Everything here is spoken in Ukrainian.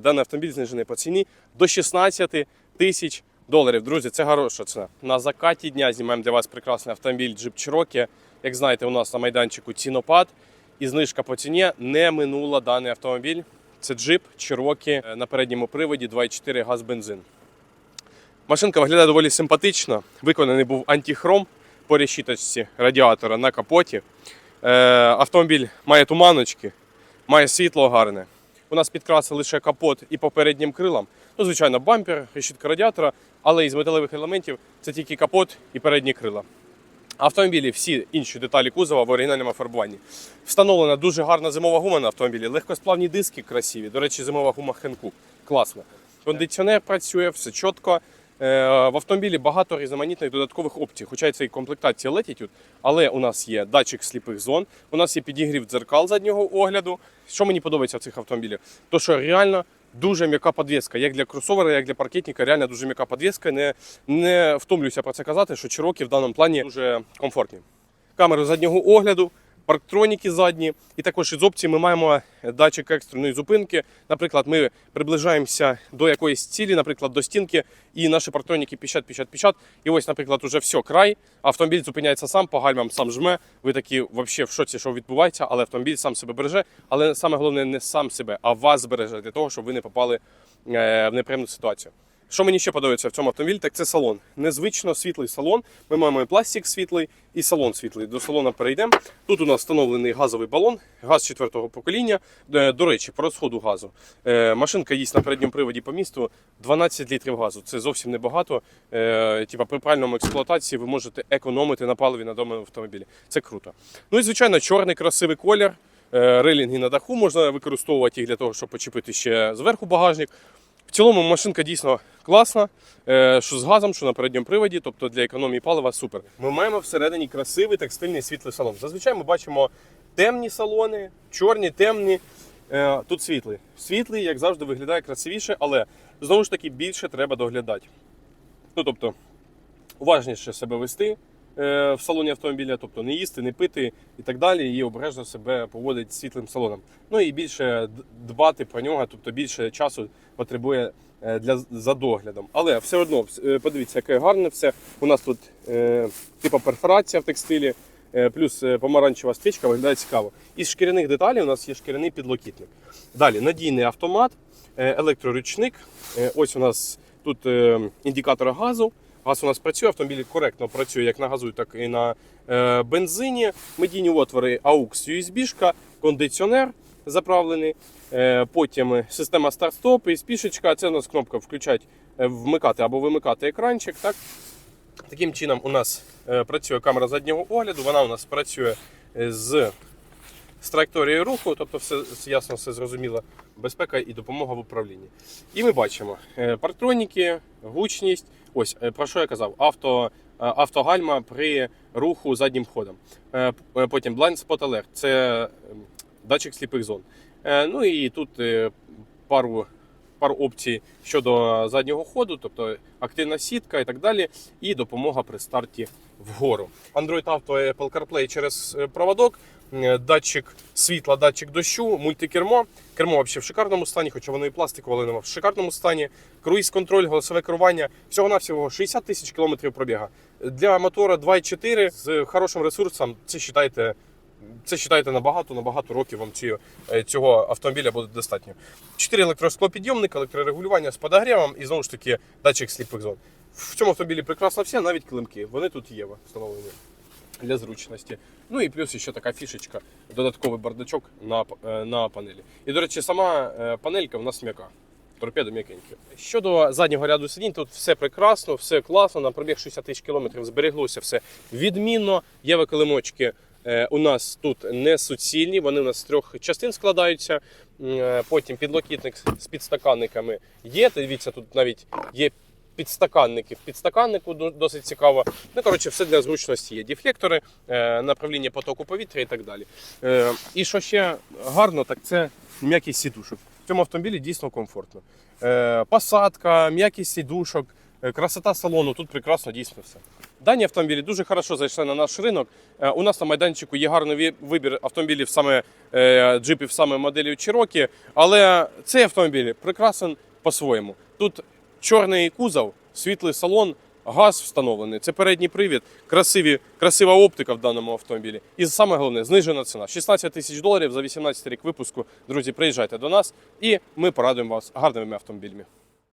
Даний автомобіль знижений по ціні до 16 тисяч доларів. Друзі, це хороша ціна. На закаті дня знімаємо для вас прекрасний автомобіль Jeep Cherokee. Як знаєте, у нас на майданчику цінопад і знижка по ціні не минула даний автомобіль. Це Jeep Cherokee на передньому приводі 2.4 газ бензин. Машинка виглядає доволі симпатично. Виконаний був антихром по решіточці радіатора на капоті. Е, автомобіль має туманочки, має світло гарне. У нас підкрасили лише капот і по переднім крилам. Ну, звичайно, бампер, решітка радіатора, але із металевих елементів це тільки капот і передні крила. Автомобілі всі інші деталі кузова в оригінальному фарбуванні. Встановлена дуже гарна зимова гума на автомобілі, легкосплавні диски красиві. До речі, зимова гума Хенку. Класно. Кондиціонер працює, все чітко. Е, В автомобілі багато різноманітних додаткових опцій, хоча це і комплектація Latitude, але у нас є датчик сліпих зон, у нас є підігрів дзеркал заднього огляду. Що мені подобається в цих автомобілях? То, що реально дуже м'яка підвіска, як для кросовера, як для паркетника, реально дуже м'яка підвіска. Не, не втомлююся про це казати, що Cherokee в даному плані дуже комфортні. Камери заднього огляду, парктроніки задні, і також із опцій ми маємо датчик екстреної зупинки. Наприклад, ми приближаємося до якоїсь цілі, наприклад, до стінки, і наші парктроніки піщать, піщать, піщать. І ось, наприклад, уже все, край. Автомобіль зупиняється сам, по гальмам сам жме. Ви такі взагалі в шоці, що відбувається, але автомобіль сам себе береже. Але саме головне не сам себе, а вас збереже для того, щоб ви не попали е, в неприємну ситуацію. Що мені ще подобається в цьому автомобілі, так це салон. Незвично світлий салон. Ми маємо і пластик світлий, і салон світлий. До салона перейдемо. Тут у нас встановлений газовий балон, газ четвертого покоління. Е, До речі, по розходу газу. Е, Машинка їсть на передньому приводі по місту 12 літрів газу. Це зовсім небагато. Е, Типа при правильному експлуатації ви можете економити на паливі на даному автомобілі. Це круто. Ну і звичайно, чорний красивий колір. Релінги на даху можна використовувати їх для того, щоб почепити ще зверху багажник. В цілому машинка дійсно класна, е, що з газом, що на передньому приводі, тобто для економії палива супер. Ми маємо всередині красивий текстильний світлий салон. Зазвичай ми бачимо темні салони, чорні, темні. Е, Тут світлий. Світлий, як завжди, виглядає красивіше, але знову ж таки більше треба доглядати. Ну тобто, уважніше себе вести в салоні автомобіля, тобто не їсти, не пити і так далі, і обережно себе поводить світлим салоном. Ну і більше дбати про нього, тобто більше часу потребує е, для за доглядом. Але все одно, е, подивіться, яке гарне все. У нас тут е, типу перфорація в текстилі. е, Плюс е, помаранчева стрічка виглядає цікаво. Із шкіряних деталей у нас є шкіряний підлокітник. Далі надійний автомат, е, електроручник. Е, Ось у нас тут е, індикатор газу. Газ у нас працює, автомобіль коректно працює як на газу, так і на е, бензині. Медійні отвори AUX USB, кондиціонер заправлений. Е, потім система старт-стоп і спішечка. Це у нас кнопка включати, е, вмикати або вимикати екранчик. Так? Таким чином у нас е, працює камера заднього огляду. Вона у нас працює е, з, з траєкторією руху, тобто все, ясно, все зрозуміло. Безпека і допомога в управлінні. І ми бачимо парктроніки, гучність. Ось е, про що я казав: авто, е, автогальма при руху заднім ходом. Е, Потім blind spot alert – це датчик сліпих зон. Ну і тут пару, пару опцій щодо заднього ходу, тобто активна сітка і так далі, і допомога при старті вгору. Android Auto Apple CarPlay через е, проводок. Е, Датчик світла, датчик дощу, мультикермо. Кермо взагалі в шикарному стані, хоча воно і пластикове, але воно в шикарному стані. Круїз контроль, голосове керування. Всього навсього 60 тисяч кілометрів пробіга. Для мотора 2.4 з хорошим ресурсом. Це вважайте, це вважайте набагато, набагато років вам ці, е, цього автомобіля буде достатньо. Чотири електросклопідйомника, електрорегулювання з подогрівом і знову ж таки датчик сліпих зон. В цьому автомобілі прекрасно все, навіть килимки. Вони тут є встановлені для зручності. Ну і плюс ще така фішечка, додатковий бардачок на, е, на панелі. І, до речі, сама е, панелька в нас м'яка. Торпеди м'якенькі. Щодо заднього ряду сидінь, тут все прекрасно, все класно. На пробіг 60 тисяч кілометрів збереглося все відмінно. Є викилимочки е, у нас тут не суцільні, вони у нас з трьох частин складаються. Е, Потім підлокітник з підстаканниками є. Дивіться, тут навіть є підстаканники. В підстаканнику досить цікаво. Ну, коротше, все для зручності є. Дефлектори, е, направління потоку повітря і так далі. Е, І що ще гарно, так це м'якість сідушок. В цьому автомобілі дійсно комфортно. Е, Посадка, м'якість сідушок, е, красота салону, тут прекрасно дійсно все. Дані автомобілі дуже хорошо зайшли на наш ринок. Е, У нас на майданчику є гарний вибір автомобілів саме е, джипів, саме моделі Cherokee, але цей автомобіль прекрасен по-своєму. Тут чорний кузов, світлий салон, газ встановлений. Це передній привід, красиві, красива оптика в даному автомобілі. І саме головне, знижена ціна. 16 тисяч доларів за 18 рік випуску. Друзі, приїжджайте до нас і ми порадуємо вас гарними автомобілями.